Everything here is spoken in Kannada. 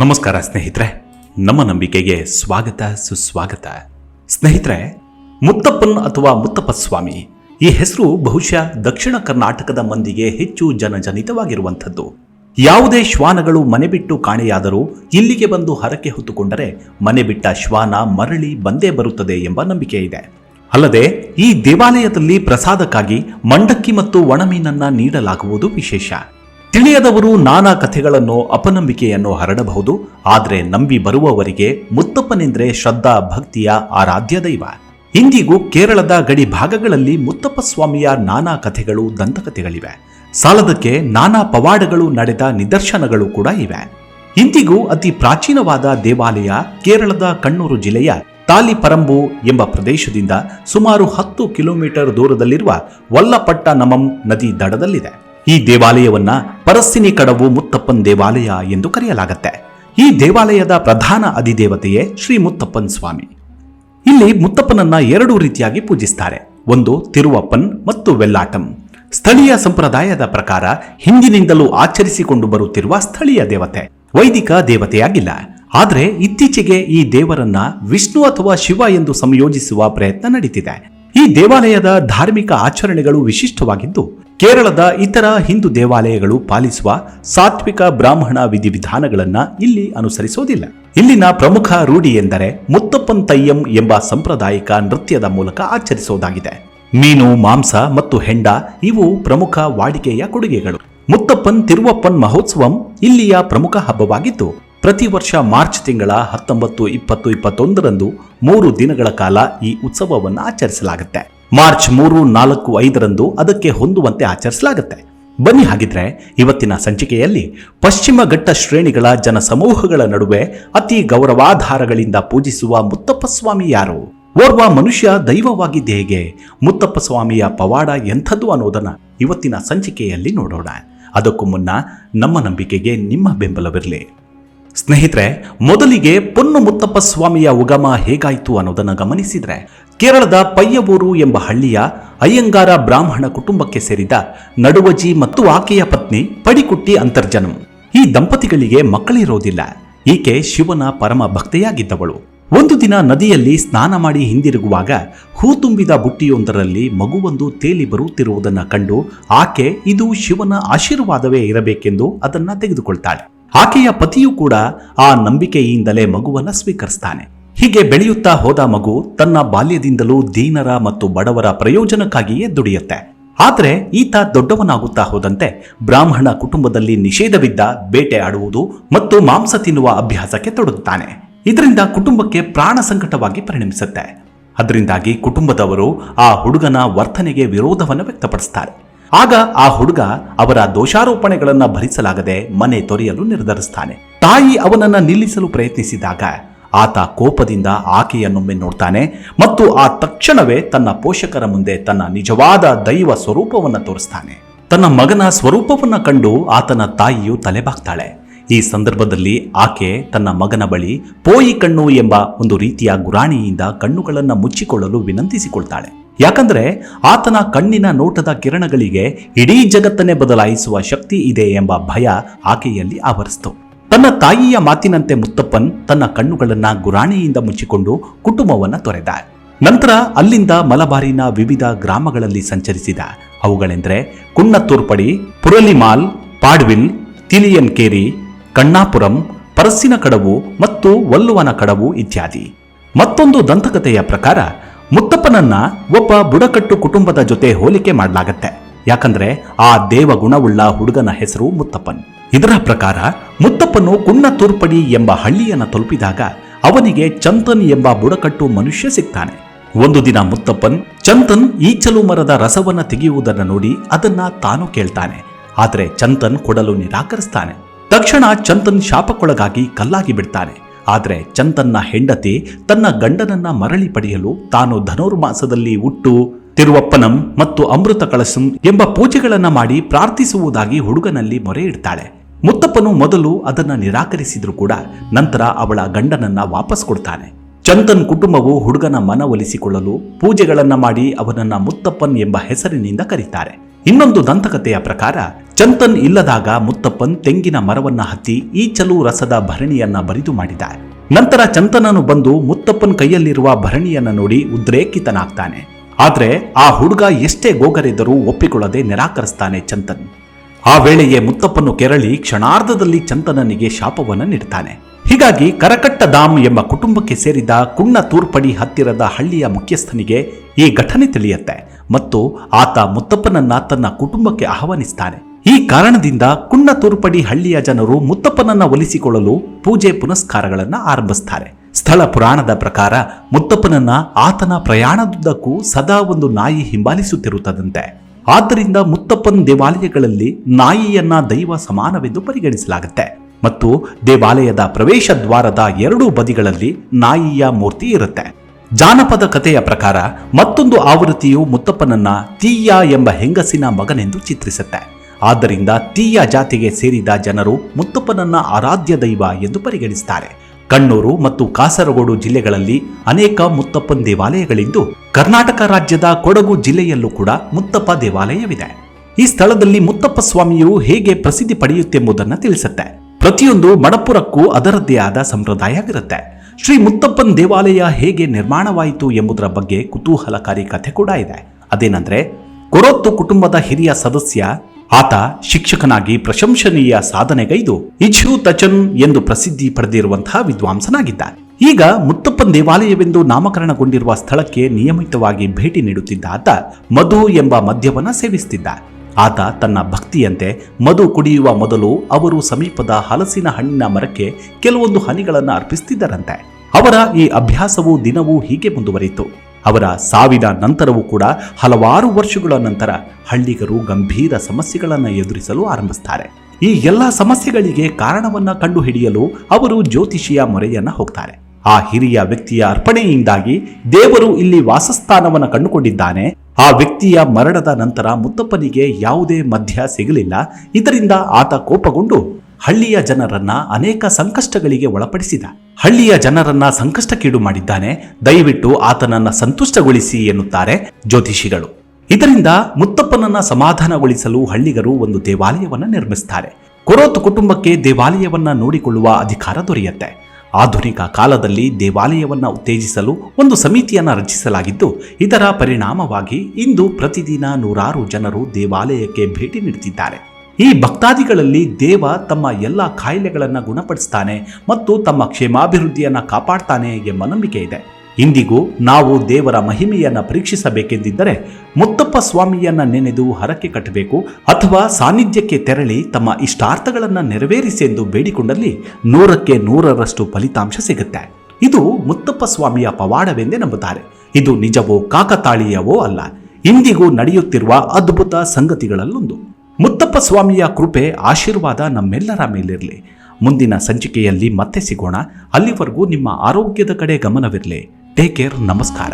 ನಮಸ್ಕಾರ ಸ್ನೇಹಿತರೆ, ನಮ್ಮ ನಂಬಿಕೆಗೆ ಸ್ವಾಗತ, ಸುಸ್ವಾಗತ. ಸ್ನೇಹಿತರೆ, ಮುತ್ತಪ್ಪನ್ ಅಥವಾ ಮುತ್ತಪ್ಪ ಸ್ವಾಮಿ ಈ ಹೆಸರು ಬಹುಶಃ ದಕ್ಷಿಣ ಕರ್ನಾಟಕದ ಮಂದಿಗೆ ಹೆಚ್ಚು ಜನಜನಿತವಾಗಿರುವಂಥದ್ದು. ಯಾವುದೇ ಶ್ವಾನಗಳು ಮನೆ ಬಿಟ್ಟು ಕಾಣೆಯಾದರೂ ಇಲ್ಲಿಗೆ ಬಂದು ಹರಕೆ ಹೊತ್ತುಕೊಂಡರೆ ಮನೆ ಬಿಟ್ಟ ಶ್ವಾನ ಮರಳಿ ಬಂದೇ ಬರುತ್ತದೆ ಎಂಬ ನಂಬಿಕೆ ಇದೆ. ಅಲ್ಲದೆ, ಈ ದೇವಾಲಯದಲ್ಲಿ ಪ್ರಸಾದಕ್ಕಾಗಿ ಮಂಡಕ್ಕಿ ಮತ್ತು ಒಣಮೀನನ್ನ ನೀಡಲಾಗುವುದು ವಿಶೇಷ. ತಿಳಿಯದವರು ನಾನಾ ಕಥೆಗಳನ್ನು ಅಪನಂಬಿಕೆಯನ್ನು ಹರಡಬಹುದು, ಆದರೆ ನಂಬಿ ಬರುವವರಿಗೆ ಮುತ್ತಪ್ಪನೆಂದ್ರೆ ಶ್ರದ್ಧಾ ಭಕ್ತಿಯ ಆರಾಧ್ಯ ದೈವ. ಇಂದಿಗೂ ಕೇರಳದ ಗಡಿ ಭಾಗಗಳಲ್ಲಿ ಮುತ್ತಪ್ಪ ಸ್ವಾಮಿಯ ನಾನಾ ಕಥೆಗಳು ದಂತಕಥೆಗಳಿವೆ. ಸಾಲದಕ್ಕೆ ನಾನಾ ಪವಾಡಗಳು ನಡೆದ ನಿದರ್ಶನಗಳು ಕೂಡ ಇವೆ. ಇಂದಿಗೂ ಅತಿ ಪ್ರಾಚೀನವಾದ ದೇವಾಲಯ ಕೇರಳದ ಕಣ್ಣೂರು ಜಿಲ್ಲೆಯ ತಾಲಿಪರಂಬು ಎಂಬ ಪ್ರದೇಶದಿಂದ ಸುಮಾರು ಹತ್ತು ಕಿಲೋಮೀಟರ್ ದೂರದಲ್ಲಿರುವ ವಲ್ಲಪಟ್ಟ ನಮಂ ನದಿ ದಡದಲ್ಲಿದೆ. ಈ ದೇವಾಲಯವನ್ನ ಪರಸ್ಸಿನಿ ಕಡವು ಮುತ್ತಪ್ಪನ್ ದೇವಾಲಯ ಎಂದು ಕರೆಯಲಾಗುತ್ತೆ. ಈ ದೇವಾಲಯದ ಪ್ರಧಾನ ಅಧಿದೇವತೆಯೇ ಶ್ರೀ ಮುತ್ತಪ್ಪನ್ ಸ್ವಾಮಿ. ಇಲ್ಲಿ ಮುತ್ತಪ್ಪನನ್ನ ಎರಡು ರೀತಿಯಾಗಿ ಪೂಜಿಸ್ತಾರೆ. ಒಂದು ತಿರುವಪ್ಪನ್ ಮತ್ತು ವೆಲ್ಲಾಟಂ. ಸ್ಥಳೀಯ ಸಂಪ್ರದಾಯದ ಪ್ರಕಾರ ಹಿಂದಿನಿಂದಲೂ ಆಚರಿಸಿಕೊಂಡು ಬರುತ್ತಿರುವ ಸ್ಥಳೀಯ ದೇವತೆ. ವೈದಿಕ ದೇವತೆಯಾಗಿಲ್ಲ. ಆದರೆ ಇತ್ತೀಚೆಗೆ ಈ ದೇವರನ್ನ ವಿಷ್ಣು ಅಥವಾ ಶಿವ ಎಂದು ಸಂಯೋಜಿಸುವ ಪ್ರಯತ್ನ ನಡೀತಿದೆ. ಈ ದೇವಾಲಯದ ಧಾರ್ಮಿಕ ಆಚರಣೆಗಳು ವಿಶಿಷ್ಟವಾಗಿದ್ದು ಕೇರಳದ ಇತರ ಹಿಂದೂ ದೇವಾಲಯಗಳು ಪಾಲಿಸುವ ಸಾತ್ವಿಕ ಬ್ರಾಹ್ಮಣ ವಿಧಿವಿಧಾನಗಳನ್ನು ಇಲ್ಲಿ ಅನುಸರಿಸೋದಿಲ್ಲ. ಇಲ್ಲಿನ ಪ್ರಮುಖ ರೂಢಿ ಎಂದರೆ ಮುತ್ತಪ್ಪನ್ ತಯ್ಯಂ ಎಂಬ ಸಾಂಪ್ರದಾಯಿಕ ನೃತ್ಯದ ಮೂಲಕ ಆಚರಿಸೋದಾಗಿದೆ. ಮೀನು, ಮಾಂಸ ಮತ್ತು ಹೆಂಡ ಇವು ಪ್ರಮುಖ ವಾಡಿಕೆಯ ಕೊಡುಗೆಗಳು. ಮುತ್ತಪ್ಪನ್ ತಿರುವಪ್ಪನ್ ಮಹೋತ್ಸವಂ ಇಲ್ಲಿಯ ಪ್ರಮುಖ ಹಬ್ಬವಾಗಿದ್ದು ಪ್ರತಿ ವರ್ಷ ಮಾರ್ಚ್ ತಿಂಗಳ ಹತ್ತೊಂಬತ್ತು ಇಪ್ಪತ್ತು ಇಪ್ಪತ್ತೊಂದರಂದು ಮೂರು ದಿನಗಳ ಕಾಲ ಈ ಉತ್ಸವವನ್ನು ಆಚರಿಸಲಾಗುತ್ತೆ. ಮಾರ್ಚ್ ಮೂರು, ನಾಲ್ಕು, ಐದರಂದು ಅದಕ್ಕೆ ಹೊಂದುವಂತೆ ಆಚರಿಸಲಾಗುತ್ತೆ. ಬನ್ನಿ ಹಾಗಿದ್ರೆ, ಇವತ್ತಿನ ಸಂಚಿಕೆಯಲ್ಲಿ ಪಶ್ಚಿಮ ಘಟ್ಟ ಶ್ರೇಣಿಗಳ ಜನಸಮೂಹಗಳ ನಡುವೆ ಅತಿ ಗೌರವಾಧಾರಗಳಿಂದ ಪೂಜಿಸುವ ಮುತ್ತಪ್ಪ ಸ್ವಾಮಿ ಯಾರು? ಓರ್ವ ಮನುಷ್ಯ ದೈವವಾಗಿದ್ದ ಹೇಗೆ? ಮುತ್ತಪ್ಪ ಸ್ವಾಮಿಯ ಪವಾಡ ಎಂಥದ್ದು ಅನ್ನೋದನ್ನ ಇವತ್ತಿನ ಸಂಚಿಕೆಯಲ್ಲಿ ನೋಡೋಣ. ಅದಕ್ಕೂ ಮುನ್ನ ನಮ್ಮ ನಂಬಿಕೆಗೆ ನಿಮ್ಮ ಬೆಂಬಲವಿರಲಿ. ಸ್ನೇಹಿತರೆ, ಮೊದಲಿಗೆ ಪೊನ್ನು ಮುತ್ತಪ್ಪ ಸ್ವಾಮಿಯ ಉಗಮ ಹೇಗಾಯಿತು ಅನ್ನೋದನ್ನು ಗಮನಿಸಿದ್ರೆ ಕೇರಳದ ಪಯ್ಯವೂರು ಎಂಬ ಹಳ್ಳಿಯ ಅಯ್ಯಂಗಾರ ಬ್ರಾಹ್ಮಣ ಕುಟುಂಬಕ್ಕೆ ಸೇರಿದ ನಡುವಜಿ ಮತ್ತು ಆಕೆಯ ಪತ್ನಿ ಪಡಿಕುಟ್ಟಿ ಅಂತರ್ಜನಂ. ಈ ದಂಪತಿಗಳಿಗೆ ಮಕ್ಕಳಿರೋದಿಲ್ಲ. ಈಕೆ ಶಿವನ ಪರಮ ಭಕ್ತೆಯಾಗಿದ್ದವಳು. ಒಂದು ದಿನ ನದಿಯಲ್ಲಿ ಸ್ನಾನ ಮಾಡಿ ಹಿಂದಿರುಗುವಾಗ ಹೂ ತುಂಬಿದ ಬುಟ್ಟಿಯೊಂದರಲ್ಲಿ ಮಗುವೊಂದು ತೇಲಿ ಬರುತ್ತಿರುವುದನ್ನು ಕಂಡು ಆಕೆ, ಇದು ಶಿವನ ಆಶೀರ್ವಾದವೇ ಇರಬೇಕೆಂದು ಅದನ್ನ ತೆಗೆದುಕೊಳ್ತಾಳೆ. ಆಕೆಯ ಪತಿಯೂ ಕೂಡ ಆ ನಂಬಿಕೆಯಿಂದಲೇ ಮಗುವನ್ನು ಸ್ವೀಕರಿಸ್ತಾನೆ. ಹೀಗೆ ಬೆಳೆಯುತ್ತಾ ಹೋದ ಮಗು ತನ್ನ ಬಾಲ್ಯದಿಂದಲೂ ದೀನರ ಮತ್ತು ಬಡವರ ಪ್ರಯೋಜನಕ್ಕಾಗಿಯೇ ದುಡಿಯುತ್ತೆ. ಆದರೆ ಈತ ದೊಡ್ಡವನಾಗುತ್ತಾ ಹೋದಂತೆ ಬ್ರಾಹ್ಮಣ ಕುಟುಂಬದಲ್ಲಿ ನಿಷೇಧವಿದ್ದ ಬೇಟೆ ಆಡುವುದು ಮತ್ತು ಮಾಂಸ ತಿನ್ನುವ ಅಭ್ಯಾಸಕ್ಕೆ ತೊಡಗುತ್ತಾನೆ. ಇದರಿಂದ ಕುಟುಂಬಕ್ಕೆ ಪ್ರಾಣ ಸಂಕಟವಾಗಿ ಪರಿಣಮಿಸುತ್ತೆ. ಅದರಿಂದಾಗಿ ಕುಟುಂಬದವರು ಆ ಹುಡುಗನ ವರ್ತನೆಗೆ ವಿರೋಧವನ್ನು ವ್ಯಕ್ತಪಡಿಸ್ತಾರೆ. ಆಗ ಆ ಹುಡುಗ ಅವರ ದೋಷಾರೋಪಣೆಗಳನ್ನು ಭರಿಸಲಾಗದೆ ಮನೆ ತೊರೆಯಲು ನಿರ್ಧರಿಸ್ತಾನೆ. ತಾಯಿ ಅವನನ್ನು ನಿಲ್ಲಿಸಲು ಪ್ರಯತ್ನಿಸಿದಾಗ ಆತ ಕೋಪದಿಂದ ಆಕೆಯನ್ನೊಮ್ಮೆ ನೋಡ್ತಾನೆ ಮತ್ತು ಆ ತಕ್ಷಣವೇ ತನ್ನ ಪೋಷಕರ ಮುಂದೆ ತನ್ನ ನಿಜವಾದ ದೈವ ಸ್ವರೂಪವನ್ನು ತೋರಿಸ್ತಾನೆ. ತನ್ನ ಮಗನ ಸ್ವರೂಪವನ್ನು ಕಂಡು ಆತನ ತಾಯಿಯು ತಲೆಬಾಗ್ತಾಳೆ. ಈ ಸಂದರ್ಭದಲ್ಲಿ ಆಕೆ ತನ್ನ ಮಗನ ಬಳಿ ಪೋಯಿ ಕಣ್ಣು ಎಂಬ ಒಂದು ರೀತಿಯ ಗುರಾಣಿಯಿಂದ ಕಣ್ಣುಗಳನ್ನು ಮುಚ್ಚಿಕೊಳ್ಳಲು ವಿನಂತಿಸಿಕೊಳ್ತಾಳೆ. ಯಾಕಂದ್ರೆ ಆತನ ಕಣ್ಣಿನ ನೋಟದ ಕಿರಣಗಳಿಗೆ ಇಡೀ ಜಗತ್ತನ್ನೇ ಬದಲಾಯಿಸುವ ಶಕ್ತಿ ಇದೆ ಎಂಬ ಭಯ ಆಕೆಯಲ್ಲಿ ಆವರಿಸಿತು. ತನ್ನ ತಾಯಿಯ ಮಾತಿನಂತೆ ಮುತ್ತಪ್ಪನ್ ತನ್ನ ಕಣ್ಣುಗಳನ್ನ ಗುರಾಣಿಯಿಂದ ಮುಚ್ಚಿಕೊಂಡು ಕುಟುಂಬವನ್ನ ತೊರೆದ. ನಂತರ ಅಲ್ಲಿಂದ ಮಲಬಾರಿನ ವಿವಿಧ ಗ್ರಾಮಗಳಲ್ಲಿ ಸಂಚರಿಸಿದ. ಅವುಗಳೆಂದರೆ ಕುನ್ನತ್ತೂರ್ಪಡಿ ಪುರಲಿಮಾಲ್, ಪಾಡ್ವಿಲ್, ತಿಲಿಯನ್ಕೇರಿ, ಕಣ್ಣಾಪುರಂ, ಪರಸ್ಸಿನ ಕಡವು ಮತ್ತು ವಲ್ಲುವನ ಕಡವು ಇತ್ಯಾದಿ. ಮತ್ತೊಂದು ದಂತಕಥೆಯ ಪ್ರಕಾರ ಮುತ್ತಪ್ಪನನ್ನ ಒಬ್ಬ ಬುಡಕಟ್ಟು ಕುಟುಂಬದ ಜೊತೆ ಹೋಲಿಕೆ ಮಾಡಲಾಗತ್ತೆ. ಯಾಕಂದ್ರೆ ಆ ದೇವಗುಣವುಳ್ಳ ಹುಡುಗನ ಹೆಸರು ಮುತ್ತಪ್ಪನ್. ಇದರ ಪ್ರಕಾರ ಮುತ್ತಪ್ಪನು ಕುನ್ನತೂರ್ಪಡಿ ಎಂಬ ಹಳ್ಳಿಯನ್ನ ತಲುಪಿದಾಗ ಅವನಿಗೆ ಚಂತನ್ ಎಂಬ ಬುಡಕಟ್ಟು ಮನುಷ್ಯ ಸಿಗ್ತಾನೆ. ಒಂದು ದಿನ ಮುತ್ತಪ್ಪನ್ ಚಂತನ್ ಈಚಲು ಮರದ ರಸವನ್ನ ತೆಗೆಯುವುದನ್ನು ನೋಡಿ ಅದನ್ನ ತಾನು ಕೇಳ್ತಾನೆ. ಆದರೆ ಚಂತನ್ ಕೊಡಲು ನಿರಾಕರಿಸ್ತಾನೆ. ತಕ್ಷಣ ಚಂತನ್ ಶಾಪಕ್ಕೊಳಗಾಗಿ ಕಲ್ಲಾಗಿ ಬಿಡ್ತಾನೆ. ಆದರೆ ಚಂತನ್ನ ಹೆಂಡತಿ ತನ್ನ ಗಂಡನನ್ನ ಮರಳಿ ಪಡೆಯಲು ತಾನು ಧನುರ್ಮಾಸದಲ್ಲಿ ಹುಟ್ಟು ತಿರುವಪ್ಪನಂ ಮತ್ತು ಅಮೃತ ಕಳಸಂ ಎಂಬ ಪೂಜೆಗಳನ್ನ ಮಾಡಿ ಪ್ರಾರ್ಥಿಸುವುದಾಗಿ ಹುಡುಗನಲ್ಲಿ ಮೊರೆ ಇಡ್ತಾಳೆ. ಮುತ್ತಪ್ಪನು ಮೊದಲು ಅದನ್ನ ನಿರಾಕರಿಸಿದ್ರು ಕೂಡ ನಂತರ ಅವಳ ಗಂಡನನ್ನ ವಾಪಸ್ ಕೊಡ್ತಾನೆ. ಚಂದನ್ ಕುಟುಂಬವು ಹುಡುಗನ ಮನವೊಲಿಸಿಕೊಳ್ಳಲು ಪೂಜೆಗಳನ್ನ ಮಾಡಿ ಅವನನ್ನ ಮುತ್ತಪ್ಪನ್ ಎಂಬ ಹೆಸರಿನಿಂದ ಕರೀತಾರೆ. ಇನ್ನೊಂದು ದಂತಕಥೆಯ ಪ್ರಕಾರ, ಚಂತನ್ ಇಲ್ಲದಾಗ ಮುತ್ತಪ್ಪನ್ ತೆಂಗಿನ ಮರವನ್ನ ಹತ್ತಿ ಈಚಲು ರಸದ ಭರಣಿಯನ್ನ ಬರಿದು ಮಾಡಿದ ನಂತರ ಚಂತನನು ಬಂದು ಮುತ್ತಪ್ಪನ್ ಕೈಯಲ್ಲಿರುವ ಭರಣಿಯನ್ನ ನೋಡಿ ಉದ್ರೇಕಿತನಾಗ್ತಾನೆ. ಆದ್ರೆ ಆ ಹುಡುಗ ಎಷ್ಟೇ ಗೋಗರಿದ್ದರೂ ಒಪ್ಪಿಕೊಳ್ಳದೆ ನಿರಾಕರಿಸ್ತಾನೆ ಚಂತನ್. ಆ ವೇಳೆಯೇ ಮುತ್ತಪ್ಪನು ಕೆರಳಿ ಕ್ಷಣಾರ್ಧದಲ್ಲಿ ಚಂತನನಿಗೆ ಶಾಪವನ್ನು ನೀಡ್ತಾನೆ. ಹೀಗಾಗಿ ಕರಕಟ್ಟ ದಾಮ್ ಎಂಬ ಕುಟುಂಬಕ್ಕೆ ಸೇರಿದ ಕುಣ್ಣ ತೂರ್ಪಡಿ ಹತ್ತಿರದ ಹಳ್ಳಿಯ ಮುಖ್ಯಸ್ಥನಿಗೆ ಈ ಘಟನೆ ತಿಳಿಯುತ್ತೆ ಮತ್ತು ಆತ ಮುತ್ತಪ್ಪನನ್ನ ತನ್ನ ಕುಟುಂಬಕ್ಕೆ ಆಹ್ವಾನಿಸ್ತಾನೆ. ಈ ಕಾರಣದಿಂದ ಕುಣ್ಣ ತೂರ್ಪಡಿ ಹಳ್ಳಿಯ ಜನರು ಮುತ್ತಪ್ಪನನ್ನ ಒಲಿಸಿಕೊಳ್ಳಲು ಪೂಜೆ ಪುನಸ್ಕಾರಗಳನ್ನು ಆರಂಭಿಸ್ತಾರೆ. ಸ್ಥಳ ಪುರಾಣದ ಪ್ರಕಾರ ಮುತ್ತಪ್ಪನನ್ನ ಆತನ ಪ್ರಯಾಣದುದ್ದಕ್ಕೂ ಸದಾ ಒಂದು ನಾಯಿ ಹಿಂಬಾಲಿಸುತ್ತಿರುತ್ತದಂತೆ. ಆದ್ದರಿಂದ ಮುತ್ತಪ್ಪನ ದೇವಾಲಯಗಳಲ್ಲಿ ನಾಯಿಯನ್ನ ದೈವ ಸಮಾನವೆಂದು ಪರಿಗಣಿಸಲಾಗುತ್ತೆ. ಮತ್ತು ದೇವಾಲಯದ ಪ್ರವೇಶ ದ್ವಾರದ ಎರಡೂ ಬದಿಗಳಲ್ಲಿ ನಾಯಿಯ ಮೂರ್ತಿ ಇರುತ್ತೆ. ಜಾನಪದ ಕಥೆಯ ಪ್ರಕಾರ ಮತ್ತೊಂದು ಆವೃತ್ತಿಯು ಮುತ್ತಪ್ಪನನ್ನ ತೀಯ ಎಂಬ ಹೆಂಗಸಿನ ಮಗನೆಂದು ಚಿತ್ರಿಸುತ್ತೆ. ಆದ್ದರಿಂದ ತೀಯ ಜಾತಿಗೆ ಸೇರಿದ ಜನರು ಮುತ್ತಪ್ಪನನ್ನ ಆರಾಧ್ಯ ದೈವ ಎಂದು ಪರಿಗಣಿಸುತ್ತಾರೆ ಕಣ್ಣೂರು ಮತ್ತು ಕಾಸರಗೋಡು ಜಿಲ್ಲೆಗಳಲ್ಲಿ ಅನೇಕ ಮುತ್ತಪ್ಪನ್ ದೇವಾಲಯಗಳಿದ್ದು, ಕರ್ನಾಟಕ ರಾಜ್ಯದ ಕೊಡಗು ಜಿಲ್ಲೆಯಲ್ಲೂ ಕೂಡ ಮುತ್ತಪ್ಪ ದೇವಾಲಯವಿದೆ. ಈ ಸ್ಥಳದಲ್ಲಿ ಮುತ್ತಪ್ಪ ಸ್ವಾಮಿಯು ಹೇಗೆ ಪ್ರಸಿದ್ಧಿ ಪಡೆಯುತ್ತೆಂಬುದನ್ನು ತಿಳಿಸುತ್ತೆ. ಪ್ರತಿಯೊಂದು ಮಡಪುರಕ್ಕೂ ಅದರದ್ದೇ ಆದ ಸಂಪ್ರದಾಯವಿರುತ್ತೆ. ಶ್ರೀ ಮುತ್ತಪ್ಪನ್ ದೇವಾಲಯ ಹೇಗೆ ನಿರ್ಮಾಣವಾಯಿತು ಎಂಬುದರ ಬಗ್ಗೆ ಕುತೂಹಲಕಾರಿ ಕಥೆ ಕೂಡ ಇದೆ. ಅದೇನಂದ್ರೆ, ಕೊರೊತ್ತು ಕುಟುಂಬದ ಹಿರಿಯ ಸದಸ್ಯ ಆತ ಶಿಕ್ಷಕನಾಗಿ ಪ್ರಶಂಸನೀಯ ಸಾಧನೆಗೈದು ಇಚ್ಛು ತಚನ್ ಎಂದು ಪ್ರಸಿದ್ಧಿ ಪಡೆದಿರುವಂತಹ ವಿದ್ವಾಂಸನಾಗಿದ್ದ ಈಗ ಮುತ್ತಪ್ಪನ್ ದೇವಾಲಯವೆಂದು ನಾಮಕರಣಗೊಂಡಿರುವ ಸ್ಥಳಕ್ಕೆ ನಿಯಮಿತವಾಗಿ ಭೇಟಿ ನೀಡುತ್ತಿದ್ದ ಆತ ಮಧು ಎಂಬ ಮದ್ಯವನ್ನ ಸೇವಿಸುತ್ತಿದ್ದ ಆತ ತನ್ನ ಭಕ್ತಿಯಂತೆ ಮಧು ಕುಡಿಯುವ ಮೊದಲು ಅವರು ಸಮೀಪದ ಹಲಸಿನ ಹಣ್ಣಿನ ಮರಕ್ಕೆ ಕೆಲವೊಂದು ಹನಿಗಳನ್ನು ಅರ್ಪಿಸುತ್ತಿದ್ದರಂತೆ. ಅವರ ಈ ಅಭ್ಯಾಸವು ದಿನವೂ ಹೀಗೆ ಮುಂದುವರಿಯಿತು. ಅವರ ಸಾವಿನ ನಂತರವೂ ಕೂಡ ಹಲವಾರು ವರ್ಷಗಳ ನಂತರ ಹಳ್ಳಿಗರು ಗಂಭೀರ ಸಮಸ್ಯೆಗಳನ್ನು ಎದುರಿಸಲು ಆರಂಭಿಸ್ತಾರೆ. ಈ ಎಲ್ಲ ಸಮಸ್ಯೆಗಳಿಗೆ ಕಾರಣವನ್ನ ಕಂಡುಹಿಡಿಯಲು ಅವರು ಜ್ಯೋತಿಷಿಯ ಮೊರೆಯನ್ನ ಹೋಗ್ತಾರೆ. ಆ ಹಿರಿಯ ವ್ಯಕ್ತಿಯ ಅರ್ಪಣೆಯಿಂದಾಗಿ ದೇವರು ಇಲ್ಲಿ ವಾಸಸ್ಥಾನವನ್ನು ಕಂಡುಕೊಂಡಿದ್ದಾನೆ. ಆ ವ್ಯಕ್ತಿಯ ಮರಣದ ನಂತರ ಮುತ್ತಪ್ಪನಿಗೆ ಯಾವುದೇ ಮಧ್ಯ ಸಿಗಲಿಲ್ಲ. ಇದರಿಂದ ಆತ ಕೋಪಗೊಂಡು ಹಳ್ಳಿಯ ಜನರನ್ನ ಅನೇಕ ಸಂಕಷ್ಟಗಳಿಗೆ ಒಳಪಡಿಸಿದ. ಹಳ್ಳಿಯ ಜನರನ್ನ ಸಂಕಷ್ಟಕ್ಕೀಡು ಮಾಡಿದ್ದಾನೆ. ದಯವಿಟ್ಟು ಆತನನ್ನ ಸಂತುಷ್ಟಗೊಳಿಸಿ ಎನ್ನುತ್ತಾರೆ ಜ್ಯೋತಿಷಿಗಳು. ಇದರಿಂದ ಮುತ್ತಪ್ಪನನ್ನ ಸಮಾಧಾನಗೊಳಿಸಲು ಹಳ್ಳಿಗರು ಒಂದು ದೇವಾಲಯವನ್ನ ನಿರ್ಮಿಸುತ್ತಾರೆ ಕೊರೋತ್ ಕುಟುಂಬಕ್ಕೆ ದೇವಾಲಯವನ್ನ ನೋಡಿಕೊಳ್ಳುವ ಅಧಿಕಾರ ದೊರೆಯುತ್ತೆ. ಆಧುನಿಕ ಕಾಲದಲ್ಲಿ ದೇವಾಲಯವನ್ನ ಉತ್ತೇಜಿಸಲು ಒಂದು ಸಮಿತಿಯನ್ನ ರಚಿಸಲಾಗಿದ್ದು, ಇದರ ಪರಿಣಾಮವಾಗಿ ಇಂದು ಪ್ರತಿದಿನ ನೂರಾರು ಜನರು ದೇವಾಲಯಕ್ಕೆ ಭೇಟಿ ನೀಡುತ್ತಿದ್ದಾರೆ. ಈ ಭಕ್ತಾದಿಗಳಲ್ಲಿ ದೇವ ತಮ್ಮ ಎಲ್ಲ ಕಾಯಿಲೆಗಳನ್ನು ಗುಣಪಡಿಸ್ತಾನೆ ಮತ್ತು ತಮ್ಮ ಕ್ಷೇಮಾಭಿವೃದ್ಧಿಯನ್ನು ಕಾಪಾಡ್ತಾನೆ ಎಂಬ ನಂಬಿಕೆ ಇದೆ. ಇಂದಿಗೂ ನಾವು ದೇವರ ಮಹಿಮೆಯನ್ನು ಪರೀಕ್ಷಿಸಬೇಕೆಂದಿದ್ದರೆ ಮುತ್ತಪ್ಪ ಸ್ವಾಮಿಯನ್ನ ನೆನೆದು ಹರಕೆ ಕಟ್ಟಬೇಕು ಅಥವಾ ಸಾನ್ನಿಧ್ಯಕ್ಕೆ ತೆರಳಿ ತಮ್ಮ ಇಷ್ಟಾರ್ಥಗಳನ್ನ ನೆರವೇರಿಸಿ ಎಂದು ಬೇಡಿಕೊಂಡಲ್ಲಿ ನೂರಕ್ಕೆ ನೂರರಷ್ಟು ಫಲಿತಾಂಶ ಸಿಗುತ್ತೆ. ಇದು ಮುತ್ತಪ್ಪ ಸ್ವಾಮಿಯ ಪವಾಡವೆಂದೇ ನಂಬುತ್ತಾರೆ. ಇದು ನಿಜವೋ ಕಾಕತಾಳೀಯವೋ ಅಲ್ಲ. ಇಂದಿಗೂ ನಡೆಯುತ್ತಿರುವ ಅದ್ಭುತ ಸಂಗತಿಗಳಲ್ಲೊಂದು. ಮುತ್ತಪ್ಪ ಸ್ವಾಮಿಯ ಕೃಪೆ ಆಶೀರ್ವಾದ ನಮ್ಮೆಲ್ಲರ ಮೇಲಿರಲಿ. ಮುಂದಿನ ಸಂಚಿಕೆಯಲ್ಲಿ ಮತ್ತೆ ಸಿಗೋಣ. ಅಲ್ಲಿವರೆಗೂ ನಿಮ್ಮ ಆರೋಗ್ಯದ ಕಡೆ ಗಮನವಿರಲಿ. ಟೇಕ್ ಕೇರ್ ನಮಸ್ಕಾರ.